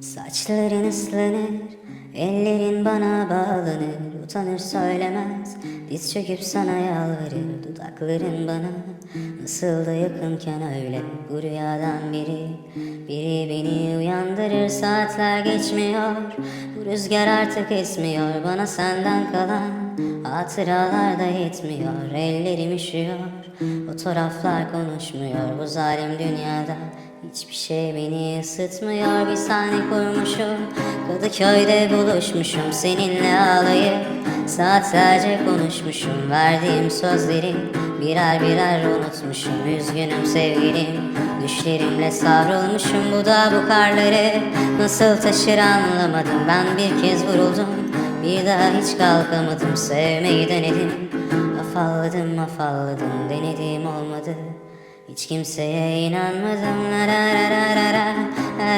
Saçların ıslanır, ellerin bana bağlanır Utanır söylemez, diz çöküp sana yalvarır Dudakların bana. Nasıl da yakınken öyle Bu rüyadan biri, biri beni uyandırır Saatler geçmiyor, bu rüzgar artık esmiyor Bana senden kalan hatıralar da yetmiyor. Ellerim üşüyor, fotoğraflar konuşmuyor. Bu zalim dünyada Hiçbir şey beni ısıtmıyor. Bir sahne kurmuşum Kadıköy'de buluşmuşum seninle ağlayıp Saatlerce konuşmuşum. Verdiğim sözleri Birer birer unutmuşum. Üzgünüm sevgilim Düşlerimle savrulmuşum. Bu da bu karları Nasıl taşır anlamadım. Ben bir kez vuruldum Bir daha hiç kalkamadım. Sevmeyi denedim Afalladım afalladım denedim olmadı Hiç kimseye inanmadım. La la la la la la.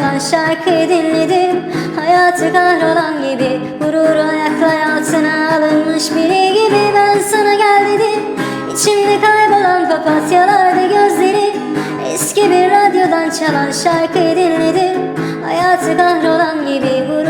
çalan şarkıyı dinledim. Hayatı kahrolan gibi Gururu ayaklar altına alınmış biri gibi Ben sana gel dedim. İçimde kaybolan papatyalarda gözlerim Eski bir radyodan çalan şarkıyı dinledim. Hayatı kahrolan gibi Gururu